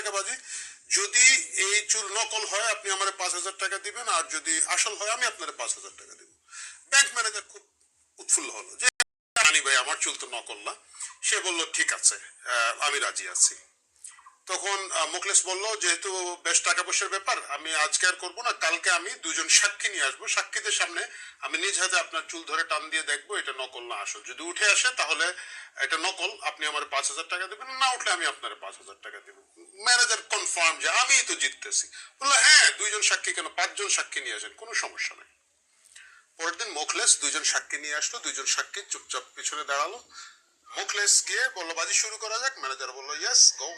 টাকাবাজি যদি এই চুল নকল হয়, আপনি আমার পাঁচ হাজার টাকা দিবেন, আর যদি আসল হয়, আমি আপনার পাঁচ হাজার টাকা দিব। ব্যাংক ম্যানেজার খুব উৎফুল্ল হলো যে ভাই, আমার চুল তো নকল না। সে বলল, ঠিক আছে আমি রাজি আছি। তখন মোকলেস বলল, যেহেতু বেশ টাকা পয়সার ব্যাপার, আমি আজকে আর করব না, কালকে আমি দুজন সাক্ষী নিয়ে আসব। সাক্ষীদের সামনে আমি নিজ হাতে আপনার চুল ধরে টান দিয়ে দেখব, এটা নকল না আসল। যদি উঠে আসে, তাহলে এটা নকল। আপনি আমার পাঁচ হাজার টাকা দেবেন, না উঠলে আমি আপনার পাঁচ হাজার টাকা দেব। ম্যানেজার কনফার্ম যে আমি তো জিততেছি। বলল হ্যাঁ দুইজন সাক্ষী কেন? পাঁচজন সাক্ষী নিয়ে আসেন, কোনো সমস্যা নেই। পরের দিন মোখলেস দুইজন সাক্ষী নিয়ে আসলো, দুইজন সাক্ষী চুপচাপ পিছনে দাঁড়াল। মুখলেস গিয়ে বলল, বাজি শুরু করা যাক। ম্যানেজার বলল ইয়েস গো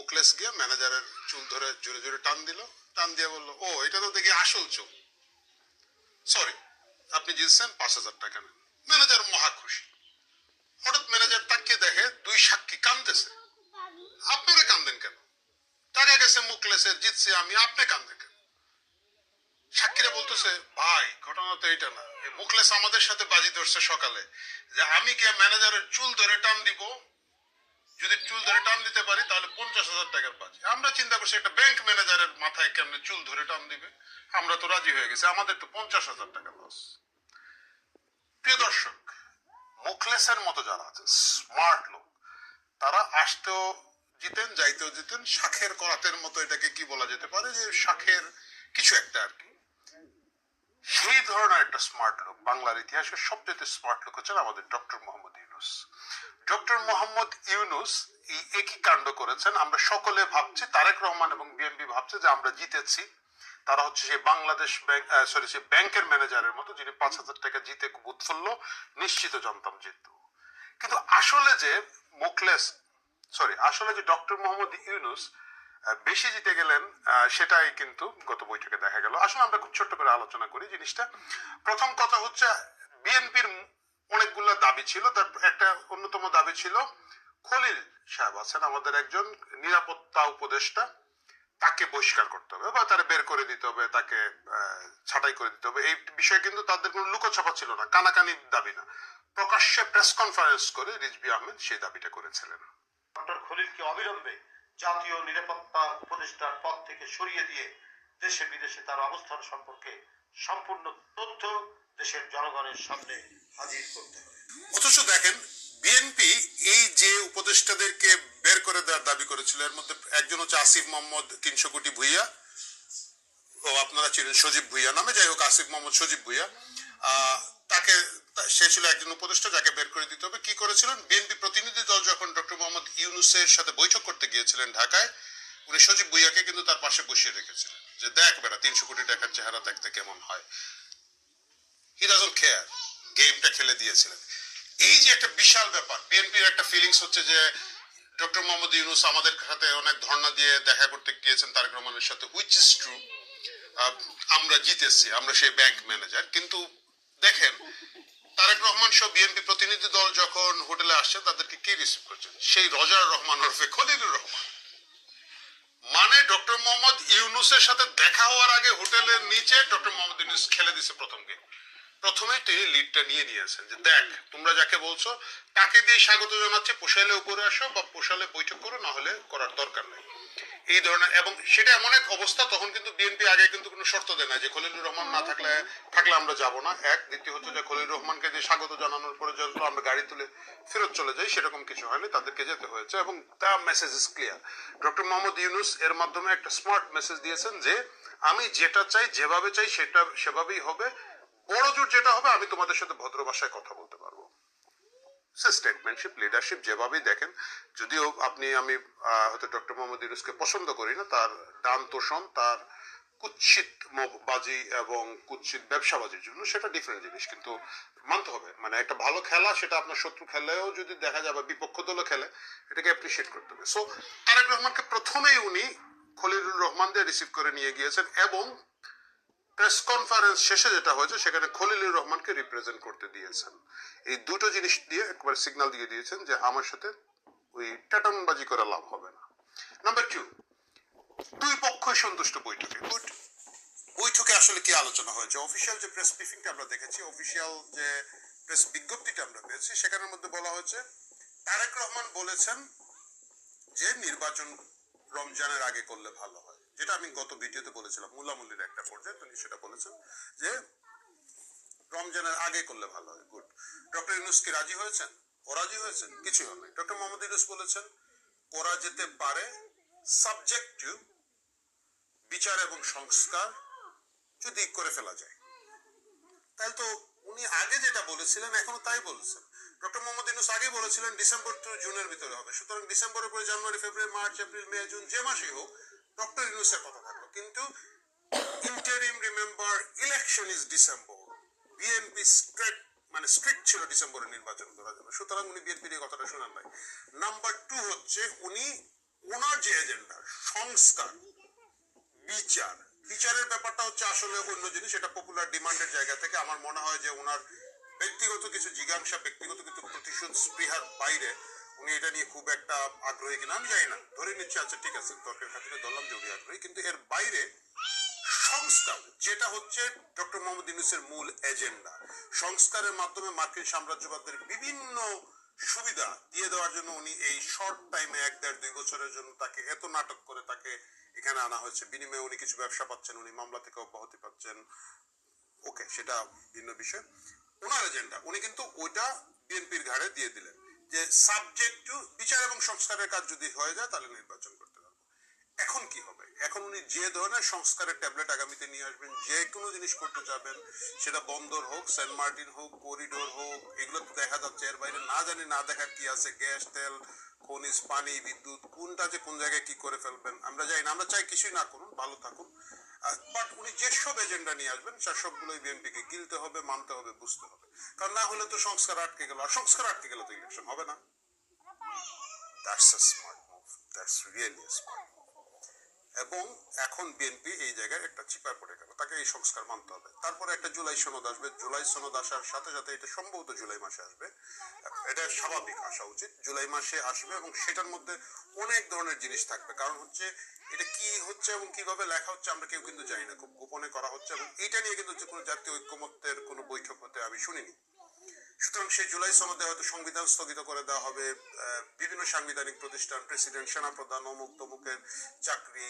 মুখলেস গিয়ে ম্যানেজারের চুল ধরে জোরে জোরে টান দিল। টান দিয়ে বলল, ও, এটা তো দেখি আসল চুল সরি আপনি জিতছেন পাঁচ হাজার টাকা নেন। ম্যানেজার মহা খুশি। হঠাৎ ম্যানেজার তাকিয়ে দেখে দুই সাক্ষী কান্দতেছে আপনারা কান্দেন কেন? টাকা গেছে মুখলেসের জিতছে আমি, আপনি কান্দেন কেন? সাক্ষীরা বলতেছে, ভাই, ঘটনা তো এইটা না। মুখলেস আমাদের সাথে বাজি ধরছে সকালে। যে আমি গিয়ে ম্যানেজারের চুল ধরে টান দিব যদি চুল ধরে টান দিতে পারি, তাহলে পঞ্চাশ হাজার টাকার বাজি। আমরা চিন্তা করছি একটা ব্যাংক ম্যানেজারের মাথায় কেমনে চুল ধরে টান দিবে। আমরা তো রাজি হয়ে গেছি। আমাদের তো পঞ্চাশ হাজার টাকা লস প্রিয় দর্শক, মুখলেসের মতো যারা আছে স্মার্ট লোক, তারা আসতেও জিতেন, যাইতেও জিতেন। শাখের করাতের মতো এটাকে কি বলা যেতে পারে? যে শাখের কিছু একটা আর কি। সেই ধরনের একটা স্মার্ট লোক বাংলার ইতিহাসের সবচেয়ে স্মার্ট লোক হচ্ছেন আমাদের ডক্টর মোহাম্মদ ইউনুস। ডক্টর মোহাম্মদ ইউনুস একই কাণ্ড করেছেন। আমরা সকলে ভাবছি, তারেক রহমান এবং বিএনপি ভাবছে যে আমরা জিতেছি। তারা হচ্ছে সেই বাংলাদেশ ব্যাংক সরি সেই ব্যাংকের ম্যানেজারের মতো, যিনি পাঁচ হাজার টাকা জিতে খুব উৎফুল্ল, নিশ্চিত জানতাম জিতু কিন্তু আসলে যে মুখলেস সরি আসলে যে ডক্টর মোহাম্মদ ইউনুস বেশি জিতে গেলেন সেটাই কিন্তু গত বৈঠকে দেখা গেল। আসলে আমরা খুব ছোট্ট করে আলোচনা করি জিনিসটা। প্রথম কথা হচ্ছে, বিএনপির অনেকগুলো দাবি ছিল, তার একটা অন্যতম দাবি ছিল, খলিল সাহেব আছেন আমাদের একজন নিরাপত্তা উপদেষ্টা, তাকে বহিষ্কার করতে হবে বা তারা বের করে দিতে হবে, তাকে ছাঁটাই করে দিতে হবে। এই বিষয়ে কিন্তু তাদের কোনো লুকোছাপা ছিল না কানাকানি দাবি না। প্রকাশ্যে প্রেস কনফারেন্স করে রিজবি আহমেদ সেই দাবিটা করেছিলেন। ডক্টর খলিলকে অবিলম্বে জাতীয় নিরাপত্তা উপদেষ্টার পদ থেকে সরিয়ে দিয়ে দেশে বিদেশে তার অবস্থান সম্পর্কে সম্পূর্ণ তথ্য দেশের জনগণের সামনে হাজির করতে হবে। অথচ দেখেন বিএনপি এই যে উপদেষ্টাদেরকে বের করে দেওয়ার দাবি করেছিল, এর মধ্যে একজন হচ্ছে আসিফ মোহাম্মদ তিনশো কোটি ভুইয়া, ও আপনারা ছিলেন সজীব ভুইয়া নামে, যাই হোক, আসিফ মোহাম্মদ সজীব ভুইয়া তাকে সে ছিল একজন উপদেষ্টা, যাকে বের করে দিতে হবে। কি করেছিলেন? বিএনপি প্রতিনিধি দল যখন ডক্টর মোহাম্মদ ইউনুসের সাথে বৈঠক করতে গিয়েছিলেন ঢাকায়, উনি সজীব ভুইয়াকে কিন্তু তার পাশে বসিয়ে রেখেছিলেন। যে দেখ বেটা, তিনশো কোটি টাকার চেহারা দেখতে কেমন হয়। হি ডাজন্ট কেয়ার গেমটা খেলে দিয়েছিলেন। এই যে একটা বিশাল ব্যাপার বিএনপির একটা ফিলিংস হচ্ছে যে ডক্টর মোহাম্মদ ইউনুস আমাদের সাথে অনেক ধর্ণা দিয়ে দেখা করতে গিয়েছেন তারেক রহমানের সাথে হুইচ ইজ ট্রু আমরা জিতেছি, আমরা সেই ব্যাংক ম্যানেজার কিন্তু দেখেন, তারেক রহমান সহ বিএনপি প্রতিনিধি দল যখন হোটেলে আসছে, তাদেরকে কে রিসিভ করছেন সেই রজার রহমান ওরফে খলিলুর রহমান। মানে ডক্টর মোহাম্মদ ইউনুসের সাথে দেখা হওয়ার আগে হোটেলের নিচে ডক্টর মোহাম্মদ ইউনুস খেলে দিছে প্রথম গেম প্রথমে তিনি লিডটা নিয়ে নিয়েছেন যে দেখ তোমরা যাকে বলছো তাকে দিয়ে স্বাগত জানাচ্ছে পোষালে উপরে আসো বা পোষালে বৈঠক করো না হলে করার দরকার নেই। এই ধরনের এবং সেটা এমন এক অবস্থা তখন কিন্তু বিএনপি আগে কিন্তু কোনো শর্ত দেয় না যে খলিলুর রহমান না থাকলে থাকলে আমরা যাব না। এক দ্বিতীয় হচ্ছে যে খলিলুর রহমানকে যে স্বাগত জানানোর পরে যত আমরা গাড়ি তুলে ফেরত চলে যাই সেরকম কিছু হয়নি তাদেরকে যেতে হয়েছে। এবং তা message is clear doctor Mohammad Yunus এর মাধ্যমে একটা স্মার্ট মেসেজ দিয়েছেন যে আমি যেটা চাই যেভাবে চাই সেটা সেভাবেই হবে। বড় জোর যেটা হবে, আমি তোমাদের সাথে ভদ্র ভাষায় কথা বলতে পারব। স্টেটমেন্টশিপ লিডারশিপ যেভাবেই দেখেন, যদিও আপনি, আমি হয়তো ডক্টর মোহাম্মদ ইউনুসকে পছন্দ করি না, তার ডান তোষণ, তার কুৎসিত বাজি এবং কুৎসিত ব্যবসাবাজির জন্য সেটা ডিফারেন্ট জিনিস, কিন্তু মানতে হবে। মানে একটা ভালো খেলা, সেটা আপনার শত্রু খেলেও যদি দেখা যাবে বিপক্ষ দলও খেলে, এটাকে অ্যাপ্রিসিয়েট করতে হবে। সো তারেক রহমানকে প্রথমেই উনি খলিলুর রহমানদের রিসিভ করে নিয়ে গিয়েছেন এবং প্রেস কনফারেন্স শেষে যেটা হয়েছে, সেখানে খলিলুর রহমানকে রিপ্রেজেন্ট করতে দিয়েছেন। এই দুটো জিনিস দিয়ে একবার সিগন্যাল দিয়ে দিয়েছেন যে আমার সাথে ওই টাটানবাজি করে লাভ হবে না। নাম্বার টু দুই পক্ষই সন্তুষ্ট বৈঠকে। বৈঠকে আসলে কি আলোচনা হয়েছে? অফিসিয়াল যে প্রেস ব্রিফিংটা আমরা দেখেছি অফিসিয়াল যে প্রেস বিজ্ঞপ্তিটা আমরা পেয়েছি, সেখানের মধ্যে বলা হয়েছে, তারেক রহমান বলেছেন যে নির্বাচন রমজানের আগে করলে ভালো হয়। যেটা আমি গত ভিডিওতে বলেছিলাম, মুলামুলির একটা পর্যায়ে তিনি সেটা বলেছেন যে রমজানের আগে করলে ভালো হয়। গুড ডক্টর ইউনুস কি রাজি হয়েছেন? ও রাজি হয়েছেন? কিছুই হবে ডক্টর মোহাম্মদ ইউনুস বলেছেন করা যেতে পারে সাবজেক্ট বিচার এবং সংস্কার যদি করে ফেলা যায়। তাহলে তো উনি আগে যেটা বলেছিলেন, এখনও তাই বলছেন। ডক্টর মোহাম্মদ ইউনুস আগে বলেছিলেন ডিসেম্বর টু জুনের ভিতরে হবে। সুতরাং ডিসেম্বরের পরে January February March April May June যে মাসেই হোক ডক্টর ইউনুসের কথা থাকল। কিন্তু interim remember election is December BNP strict মানে স্ট্রিক্ট ছিল ডিসেম্বরে নির্বাচন করার জন্য। সুতরাং উনি বিএনপির এই কথাটা শোনান নাই। নাম্বার টু হচ্ছে উনি ওনার যে এজেন্ডা সংস্কার, বিচার। বিচারের ব্যাপারটা হচ্ছে আসলে অন্য জিনিস, এটা পপুলার ডিমান্ডের জায়গা থেকে। আমার মনে হয় যে ওনার ব্যক্তিগত কিছু জিজ্ঞাসা, ব্যক্তিগত কিছু প্রতিশোধ স্পৃহার বাইরে উনি এটা নিয়ে খুব একটা আগ্রহী কিনা আমি জানি না। ধরে নিচ্ছি আচ্ছা ঠিক আছে, তর্কের খাতিরে ধরলাম যে উনি আগ্রহী, কিন্তু এর বাইরে সংস্কার, যেটা হচ্ছে ডক্টর মোহাম্মদ ইউনুসের মূল এজেন্ডা। সংস্কারের মাধ্যমে মার্কিন সাম্রাজ্যবাদের বিভিন্ন সুবিধা দিয়ে দেওয়ার জন্য উনি এই শর্ট টাইমে এক দেড় দুই বছরের জন্য তাকে এত নাটক করে তাকে এখানে আনা হয়েছে। বিনিময়ে উনি কিছু ব্যবসা পাচ্ছেন, উনি মামলা থেকে অব্যাহতি পাচ্ছেন। ওকে সেটা ভিন্ন বিষয়। ওনার এজেন্ডা, উনি কিন্তু ওইটা বিএনপির ঘাড়ে দিয়ে দিলেন। যে সাবজেক্ট টু বিচার এবং সংস্কারের কাজ যদি হয়ে যায়, তাহলে নির্বাচন করতে পারব। এখন কি হবে? এখন উনি যে ধরনের সংস্কারের ট্যাবলেট আগামীতে নিয়ে আসবেন, যে কোনো জিনিস করতে চাবেন, সেটা বন্দর হোক, সেন্ট মার্টিন হোক, করিডোর হোক, এগুলো তো দেখা যাচ্ছে। এর বাইরে না জানি, না দেখার কি আছে? গ্যাস, তেল, খনিজ, পানি, বিদ্যুৎ, কোনটা যে কোন জায়গায় কি করে ফেলবেন, আমরা যাই না। আমরা চাই কিছুই না করুন, ভালো থাকুন। বাট উনি যেসব এজেন্ডা নিয়ে আসবেন সবগুলোই বিএনপিকে গিলতে হবে, মানতে হবে, বুঝতে হবে। কারণ না হলে তো সংস্কার আটকে গেল। আর সংস্কার আটকে গেলে তো ইলেকশন হবে না। That's a smart move that's really smart এবং এখন বিএনপি এই জায়গায় একটা চিপায় পড়ে গেল। তাকে এই সংস্কার মানতে হবে। তারপরে একটা জুলাই সনদ আসবে। জুলাই সনদ আসার সাথে সাথে এটা সম্ভবত জুলাই মাসে আসবে। এটা স্বাভাবিক আসা উচিত। জুলাই মাসে আসবে এবং সেটার মধ্যে অনেক ধরনের জিনিস থাকবে। কারণ হচ্ছে এটা কি হচ্ছে এবং কীভাবে লেখা হচ্ছে আমরা কেউ কিন্তু জানি না। খুব গোপনে করা হচ্ছে এবং এটা নিয়ে কিন্তু কোনো জাতীয় ঐক্যমত্যের কোনো বৈঠক হতে আমি শুনিনি। সুতরাং সেই জুলাই সনদে হয়তো সংবিধান স্থগিত করে দেওয়া হবে বিভিন্ন সাংবিধানিক প্রতিষ্ঠান, প্রেসিডেন্ট, সেনাপ্রধান, অমুক তমুকের চাকরি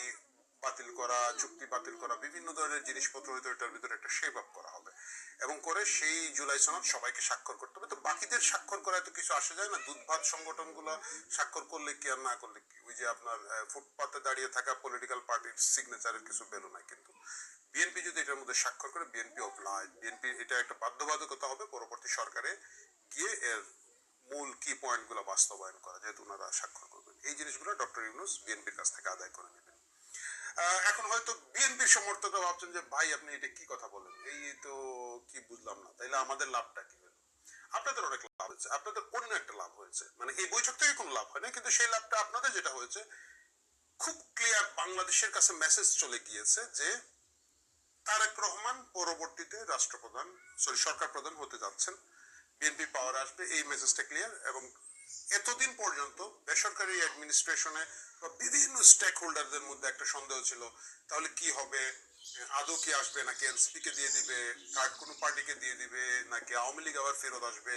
বাতিল করা, চুক্তি বাতিল করা, বিভিন্ন ধরনের জিনিসপত্র হয়তো এটার ভিতরে একটা শেপ আপ করা হবে। এবং করে সেই জুলাই সনদ সবাইকে স্বাক্ষর করতে হবে। তো বাকিদের স্বাক্ষর করা তো কিছু আসে যায় না? দুধভাত সংগঠনগুলো স্বাক্ষর করলে কি আর না করলে কি? ওই যে আপনার ফুটপাতে দাঁড়িয়ে থাকা পলিটিক্যাল পার্টির সিগনেচারের কিছু বেলো নাই কিন্তু। বিএনপি যদি এটার মধ্যে স্বাক্ষর করে বিএনপি অপ্লাই বিএনপি এটা একটা বাধ্যবাধকতা হবে পরবর্তী সরকারে গিয়ে এর মূল কি পয়েন্টগুলো বাস্তবায়ন করা, যেহেতু ওনারা স্বাক্ষর করবেন। এই জিনিসগুলো ডক্টর ইউনুস বিএনপির কাছ থেকে আদায় করে নেবেন। এখন হয়তো বিএনপির সমর্থকরা ভাবছেন যে, ভাই, আপনি এটা কি কথা বলেন? এই তো কি বুঝলাম না। তাইলে আমাদের লাভটা কি হলো? আপনাদের অনেক লাভ হয়েছে। আপনাদের অন্য একটা লাভ হয়েছে। মানে এই বৈঠক থেকে কোনো লাভ হয় না কিন্তু সেই লাভটা আপনাদের যেটা হয়েছে, খুব ক্লিয়ার বাংলাদেশের কাছে মেসেজ চলে গিয়েছে যে তারেক রহমান পরবর্তীতে রাষ্ট্রপ্রধান সরি সরকার প্রধান হতে যাচ্ছেন। বিএনপি পাওয়ার আসবে, এই মেসেজটা ক্লিয়ার এবং এতদিন পর্যন্ত বেসরকারি অ্যাডমিনিস্ট্রেশনে বা বিভিন্ন স্টেক হোল্ডারদের মধ্যে একটা সন্দেহ ছিল, তাহলে কি হবে? আদৌ কি আসবে? নাকি এনসিপি কে দিয়ে দিবে? কার্ড কোনো পার্টিকে দিয়ে দিবে? নাকি আওয়ামী লীগ আবার ফেরত আসবে?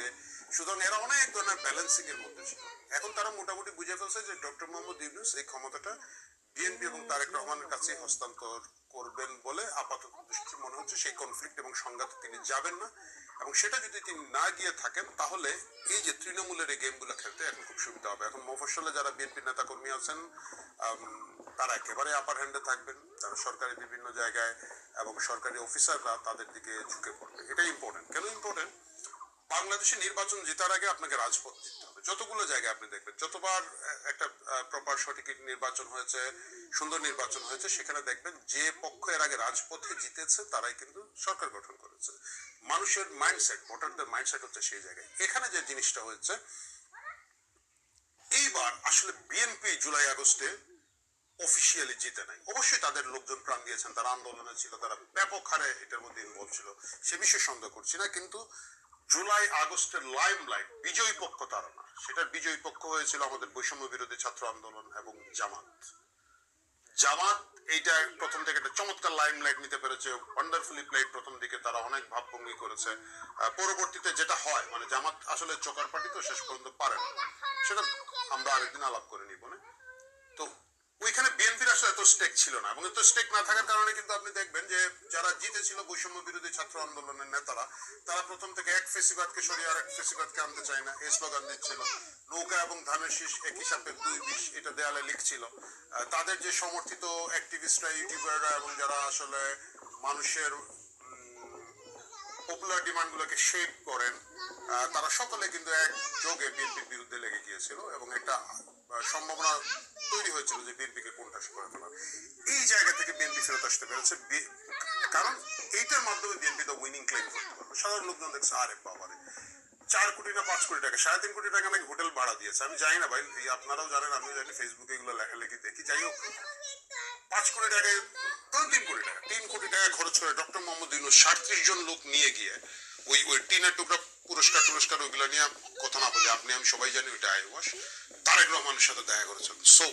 সুতরাং এরা অনেক ধরনের ব্যালেন্সিং এর মধ্যে ছিল। এখন তারা মোটামুটি বুঝে ফেলছে যে ডক্টর মোহাম্মদ ইউনুস এই ক্ষমতাটা বিএনপি এবং তারেক রহমানের কাছে হস্তান্তর করবেন বলে আপাতত দৃষ্টি মনে হচ্ছে, সেই কনফ্লিক্ট এবং সংঘাত তিনি যাবেন না। এবং সেটা যদি তিনি না গিয়ে থাকেন, তাহলে এই যে তৃণমূলের এই গেমগুলো খেলতে এখন খুব সুবিধা হবে। এখন মফসলে যারা বিএনপি নেতা কর্মী আছেন তারা একেবারে আপার হ্যান্ডে থাকবেন। তারা সরকারি বিভিন্ন জায়গায় এবং সরকারি অফিসাররা তাদের দিকে ঝুঁকে পড়বে। এটা ইম্পর্টেন্ট কেন ইম্পর্টেন্ট বাংলাদেশে নির্বাচন জেতার আগে আপনাকে রাজপথ জিততে হবে। যতগুলো জায়গায় আপনি দেখবেন, যতবার একটা প্রপার সঠিক নির্বাচন হয়েছে, সুন্দর নির্বাচন হয়েছে, সেখানে দেখবেন যে পক্ষ এর আগে রাজপথে জিতেছে, তারাই কিন্তু সরকার গঠন করেছে। মানুষের মাইন্ডসেট ভোটারদের মাইন্ডসেট হচ্ছে সেই জায়গায়। এখানে যে জিনিসটা হচ্ছে এইবার আসলে বিএনপি জুলাই আগস্টে অফিসিয়ালি জিতে নাই। অবশ্যই তাদের লোকজন প্রাণ দিয়েছেন, তারা আন্দোলনে ছিল, তারা ব্যাপক হারে এটার মধ্যে ইনভলভ ছিল। সে বিষয়ে সন্দেহ করছি না, কিন্তু জুলাই আগস্টের লাইম লাইট বিজয়ী পক্ষ তারা না। সেটার বিজয়ী পক্ষ হয়েছিল আমাদের বৈষম্য বিরোধী ছাত্র আন্দোলন এবং জামাত। জামাত এইটা প্রথম থেকে একটা চমৎকার লাইম লাইট নিতে পেরেছে। ওয়ান্ডারফুলি প্লেড প্রথম দিকে তারা অনেক ভাবভঙ্গি করেছে। পরবর্তীতে যেটা হয় মানে জামাত আসলে চোকার পাটি তো শেষ পর্যন্ত পারে সেটা আমরা আরেকদিন আলাপ করে নিব, না? তো ওইখানে বিএনপির আসলে এত স্টেক ছিল না। এবং এত স্টেক না থাকার কারণে কিন্তু আপনি দেখবেন যে যারা জিতেছিল বৈষম্য বিরোধী ছাত্র আন্দোলনের নেতারা, তারা প্রথম থেকে এক ফেসিবাদকে সরিয়ে আর এক ফেসিবাদকে আনতে চায় না। এই স্লোগান দিচ্ছিল, নৌকা এবং ধানের শীষ একই সাপের দুই বিষ। এটা দেয়ালে লিখছিল। তাদের যে সমর্থিত অ্যাক্টিভিস্টরা ইউটিউবাররা এবং যারা আসলে মানুষের পপুলার ডিমান্ডগুলোকে শেপ করেন তারা সকলে কিন্তু এক যোগে বিএনপির বিরুদ্ধে লেগে গিয়েছিল এবং একটা সম্ভাবনা তৈরি হয়েছিল যে বিএনপিকে কোনটাস করে ফেলার এই জায়গা থেকে বিএনপি ফেরত আসতে পেরেছে কারণ এইটার মাধ্যমে বিএনপি তো উইনিং ক্লেম করতে পারবে সাধারণ লোকজন দেখছে, আরে বাবারে। চার কোটি না পাঁচ কোটি টাকা, সাড়ে তিন কোটি টাকা নাকি হোটেল ভাড়া দিয়েছে। আমি জানি না ভাই আপনারাও জানেন, আমিও জানি ফেসবুকে এগুলো লেখালেখি দেখি। যাই হোক, পাঁচ কোটি টাকায় তিন কোটি টাকা, তিন কোটি টাকা খরচ করে ডক্টর মোহাম্মদ ইউনুস সাতত্রিশ জন লোক নিয়ে গিয়ে ওই ওই টিনের টুকরা পুরস্কার টুরস্কার ওইগুলো নিয়ে কথা না বলে আপনি, আমি সবাই জানি ওইটা আইওয়াস তারেক রহমানের সাথে দেখা করেছেন সো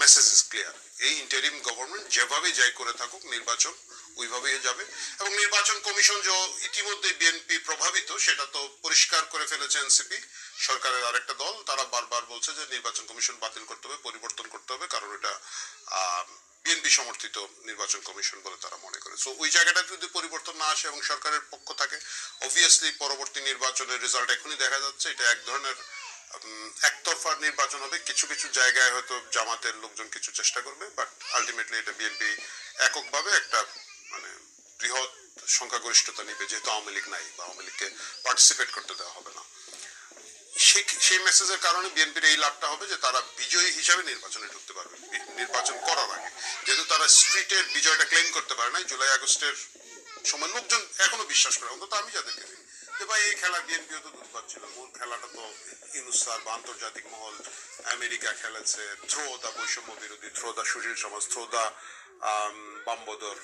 মেসেজ ইজ ক্লিয়ার এই ইন্টারিম গভর্নমেন্ট যেভাবে যাই করে থাকুক, নির্বাচন ওইভাবেই যাবে। এবং নির্বাচন কমিশন যে ইতিমধ্যে বিএনপি প্রভাবিত, সেটা তো পরিষ্কার করে ফেলেছে এনসিপি। সরকারের আরেকটা দল, তারা বারবার বলছে যে নির্বাচন কমিশন বাতিল করতে হবে, পরিবর্তন করতে হবে, কারণ এটা বিএনপি সমর্থিত নির্বাচন কমিশন বলে তারা মনে করে। সো ওই জায়গাটাতে যদি পরিবর্তন না আসে এবং সরকারের পক্ষ থাকে অবভিয়াসলি পরবর্তী নির্বাচনের রেজাল্ট এখনই দেখা যাচ্ছে। এটা এক ধরনের একতরফা নির্বাচন হবে। কিছু কিছু জায়গায় হয়তো জামাতের লোকজন কিছু চেষ্টা করবে বাট আলটিমেটলি এটা বিএনপি এককভাবে একটা মানে বৃহৎ সংখ্যাগরিষ্ঠতা নিবে, যেহেতু আওয়ামী লীগ নাই বা আওয়ামী লীগকে পার্টিসিপেট করতে দেওয়া হবে না। সেই মেসেজের কারণে বিএনপির এই লাভটা হবে যে তারা বিজয়ী হিসাবে নির্বাচনে ঢুকতে পারবে। নির্বাচন করার আগে। যেহেতু তারা স্ট্রিটের বিজয়টা ক্লেম করতে পারে না জুলাই, আগস্টের সময় লোকজন এখনও বিশ্বাস করে, অন্তত আমি যাদেরকে দেখি। যে ভাই, এই খেলা বিএনপিও তো দুধ পাচ্ছিল মূল খেলাটা তো স্যার বা আন্তর্জাতিক মহল আমেরিকা খেলেছে। থ্রো দা বৈষম্য বিরোধী থ্রো দা সুশীল সমাজ থ্রো দা বামবদর।